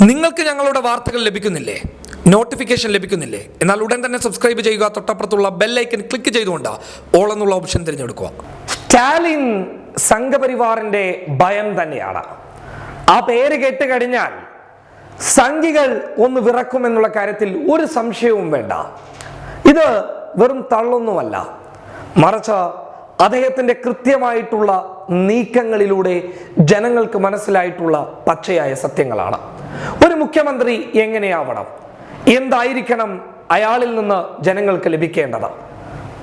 നിങ്ങൾക്ക് ഞങ്ങളുടെ വാർത്തകൾ ലഭിക്കുന്നില്ലേ? നോട്ടിഫിക്കേഷൻ ലഭിക്കുന്നില്ലേ? എന്നാൽ ഉടൻ തന്നെ സബ്സ്ക്രൈബ് ചെയ്യുക. തൊട്ടപ്പുറത്തുള്ള ബെല്ലൈക്കൻ ക്ലിക്ക് ചെയ്തുകൊണ്ട് ഓൾ എന്നുള്ള ഓപ്ഷൻ തിരഞ്ഞെടുക്കുക. സ്റ്റാലിൻ സംഘപരിവാറിന്റെ ഭയം തന്നെയാണ്. ആ പേര് കേട്ട് കഴിഞ്ഞാൽ സംഘികൾ ഒന്ന് വിറക്കുമെന്നുള്ള കാര്യത്തിൽ ഒരു സംശയവും വേണ്ട. ഇത് വെറും തള്ളൊന്നുമല്ല. മറിച്ച് അദ്ദേഹത്തിന്റെ കൃത്യമായിട്ടുള്ള നീക്കങ്ങളിലൂടെ ജനങ്ങൾക്ക് മനസ്സിലായിട്ടുള്ള പച്ചയായ സത്യങ്ങളാണ്. മുഖ്യമന്ത്രി എങ്ങനെയാവണം? എന്തായിരിക്കണം അയാളിൽ നിന്ന് ജനങ്ങൾക്ക് ലഭിക്കേണ്ടത്?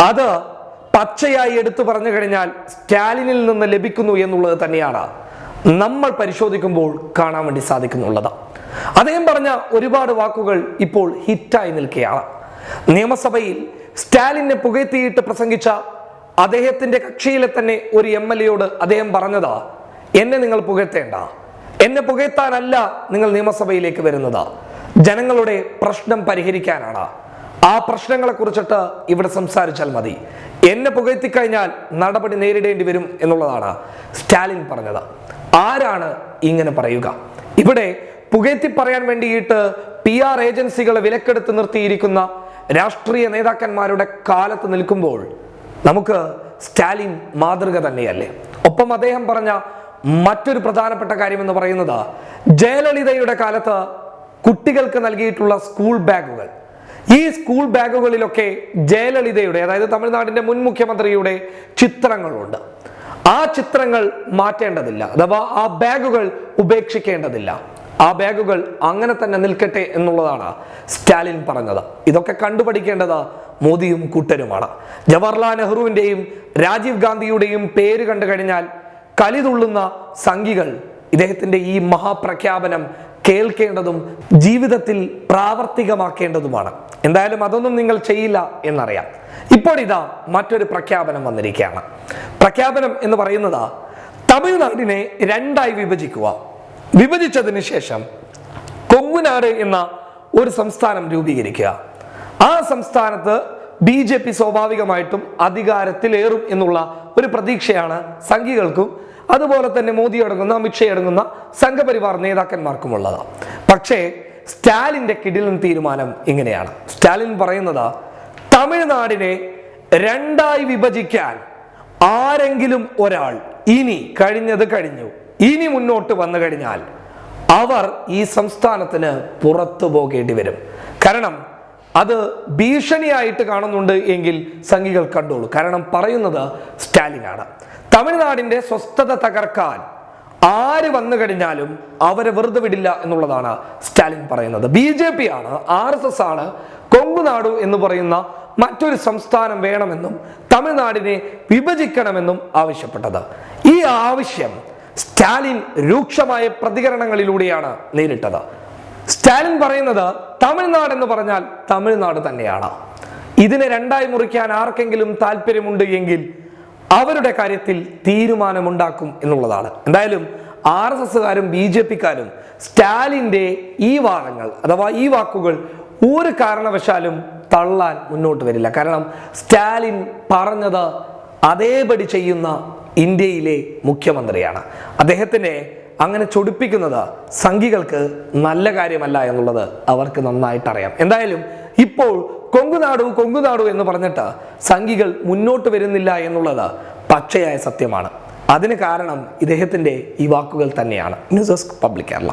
അത് പച്ചയായി എടുത്തു പറഞ്ഞു കഴിഞ്ഞാൽ സ്റ്റാലിനിൽ നിന്ന് ലഭിക്കുന്നു എന്നുള്ളത് തന്നെയാണ് നമ്മൾ പരിശോധിക്കുമ്പോൾ കാണാൻ വേണ്ടി സാധിക്കുന്നുള്ളത്. അദ്ദേഹം പറഞ്ഞ ഒരുപാട് വാക്കുകൾ ഇപ്പോൾ ഹിറ്റായി നിൽക്കുകയാണ്. നിയമസഭയിൽ സ്റ്റാലിനെ പുകഴ്ത്തിയിട്ട് പ്രസംഗിച്ച അദ്ദേഹത്തിന്റെ കക്ഷിയിലെ തന്നെ ഒരു എം എൽ എയോട് അദ്ദേഹം പറഞ്ഞതാ എന്നെ നിങ്ങൾ പുകഴ്ത്തേണ്ട. എന്നെ പുകഴ്ത്താനല്ല നിങ്ങൾ നിയമസഭയിലേക്ക് വരുന്നത്. ജനങ്ങളുടെ പ്രശ്നം പരിഹരിക്കാനാണ്. ആ പ്രശ്നങ്ങളെ കുറിച്ചിട്ട് ഇവിടെ സംസാരിച്ചാൽ മതി. എന്നെ പുകഴ്ത്തിക്കഴിഞ്ഞാൽ നടപടി നേരിടേണ്ടി വരും എന്നുള്ളതാണ് സ്റ്റാലിൻ പറഞ്ഞത്. ആരാണ് ഇങ്ങനെ പറയുക? ഇവിടെ പുകഴ്ത്തി പറയാൻ വേണ്ടിയിട്ട് പി ആർ ഏജൻസികളെ വിലക്കെടുത്ത് നിർത്തിയിരിക്കുന്ന രാഷ്ട്രീയ നേതാക്കന്മാരുടെ കാലത്ത് നിൽക്കുമ്പോൾ നമുക്ക് സ്റ്റാലിൻ മാതൃക തന്നെയല്ലേ? ഒപ്പം അദ്ദേഹം പറഞ്ഞ മറ്റൊരു പ്രധാനപ്പെട്ട കാര്യം എന്ന് പറയുന്നത് ജയലളിതയുടെ കാലത്ത് കുട്ടികൾക്ക് നൽകിയിട്ടുള്ള സ്കൂൾ ബാഗുകൾ. ഈ സ്കൂൾ ബാഗുകളിലൊക്കെ ജയലളിതയുടെ അതായത് തമിഴ്നാടിന്റെ മുൻ മുഖ്യമന്ത്രിയുടെ ചിത്രങ്ങളുണ്ട്. ആ ചിത്രങ്ങൾ മാറ്റേണ്ടതില്ല അഥവാ ആ ബാഗുകൾ ഉപേക്ഷിക്കേണ്ടതില്ല. ആ ബാഗുകൾ അങ്ങനെ തന്നെ നിൽക്കട്ടെ എന്നുള്ളതാണ് സ്റ്റാലിൻ പറഞ്ഞത്. ഇതൊക്കെ കണ്ടുപഠിക്കേണ്ടത് മോദിയും കൂട്ടരുമാണ്. ജവഹർലാൽ നെഹ്റുവിന്റെയും രാജീവ് ഗാന്ധിയുടെയും പേര് കണ്ടു കഴിഞ്ഞാൽ കലിതുള്ളുന്ന സംഘികൾ ഇദ്ദേഹത്തിന്റെ ഈ മഹാപ്രഖ്യാപനം കേൾക്കേണ്ടതും ജീവിതത്തിൽ പ്രാവർത്തികമാക്കേണ്ടതുമാണ്. എന്തായാലും അതൊന്നും നിങ്ങൾ ചെയ്യില്ല എന്നറിയാം. ഇപ്പോൾ ഇതാ മറ്റൊരു പ്രഖ്യാപനം വന്നിരിക്കുകയാണ്. പ്രഖ്യാപനം എന്ന് പറയുന്നത് തമിഴ്നാടിനെ രണ്ടായി വിഭജിക്കുക. വിഭജിച്ചതിന് ശേഷം കൊങ്ങുനാട് എന്ന ഒരു സംസ്ഥാനം രൂപീകരിക്കുക. ആ സംസ്ഥാനത്ത് ബി ജെ പി സ്വാഭാവികമായിട്ടും അധികാരത്തിലേറും എന്നുള്ള ഒരു പ്രതീക്ഷയാണ് സംഘികൾക്കും. അതുപോലെ തന്നെ മോദി അടങ്ങുന്ന അമിത്ഷാ അടങ്ങുന്ന സംഘപരിവാർ നേതാക്കന്മാർക്കുമുള്ളത്. പക്ഷേ സ്റ്റാലിന്റെ കിടിലൻ തീരുമാനം ഇങ്ങനെയാണ്. സ്റ്റാലിൻ പറയുന്നത് തമിഴ്നാടിനെ രണ്ടായി വിഭജിക്കാൻ ആരെങ്കിലും ഒരാൾ ഇനി കഴിഞ്ഞത് കഴിഞ്ഞു. ഇനി മുന്നോട്ട് വന്നു കഴിഞ്ഞാൽ അവർ ഈ സംസ്ഥാനത്തിന് പുറത്തു പോകേണ്ടി വരും. കാരണം അത് ഭീഷണിയായിട്ട് കാണുന്നുണ്ട് എങ്കിൽ സംഘികൾ കണ്ടോളൂ. കാരണം പറയുന്നത് സ്റ്റാലിനാണ്. തമിഴ്നാടിന്റെ സ്വസ്ഥത തകർക്കാൻ ആര് വന്നു കഴിഞ്ഞാലും അവരെ വെറുതെ വിടില്ല എന്നുള്ളതാണ് സ്റ്റാലിൻ പറയുന്നത്. ബി ജെ പി ആണ് ആർ എസ് എസ് ആണ് കൊങ്കുനാടു എന്ന് പറയുന്ന മറ്റൊരു സംസ്ഥാനം വേണമെന്നും തമിഴ്നാടിനെ വിഭജിക്കണമെന്നും ആവശ്യപ്പെട്ടത്. ഈ ആവശ്യം സ്റ്റാലിൻ രൂക്ഷമായ പ്രതികരണങ്ങളിലൂടെയാണ് നേരിട്ടത്. സ്റ്റാലിൻ പറയുന്നത് തമിഴ്നാട് എന്ന് പറഞ്ഞാൽ തമിഴ്നാട് തന്നെയാണ്. ഇതിനെ രണ്ടായി മുറിക്കാൻ ആർക്കെങ്കിലും താല്പര്യമുണ്ട് എങ്കിൽ അവരുടെ കാര്യത്തിൽ തീരുമാനമുണ്ടാക്കും എന്നുള്ളതാണ്. എന്തായാലും ആർ എസ് എസ്സുകാരും ബി ജെ പിക്കാരും സ്റ്റാലിന്റെ ഈ വാദങ്ങൾ അഥവാ ഈ വാക്കുകൾ ഒരു കാരണവശാലും തള്ളാൻ മുന്നോട്ട് വരില്ല. കാരണം സ്റ്റാലിൻ പറഞ്ഞത് അതേപടി ചെയ്യുന്ന ഇന്ത്യയിലെ മുഖ്യമന്ത്രിയാണ്. അദ്ദേഹത്തിനെ അങ്ങനെ ചൊടിപ്പിക്കുന്നത് സംഘികൾക്ക് നല്ല കാര്യമല്ല എന്നുള്ളത് അവർക്ക് നന്നായിട്ട് അറിയാം എന്തായാലും ഇപ്പോൾ കൊങ്കുനാടു കൊങ്കുനാടു എന്ന് പറഞ്ഞിട്ട് സംഘികൾ മുന്നോട്ട് വരുന്നില്ല എന്നുള്ളത് പച്ചയായ സത്യമാണ്. അതിന് കാരണം ഇദ്ദേഹത്തിന്റെ ഈ വാക്കുകൾ തന്നെയാണ്. News desk public Kerala.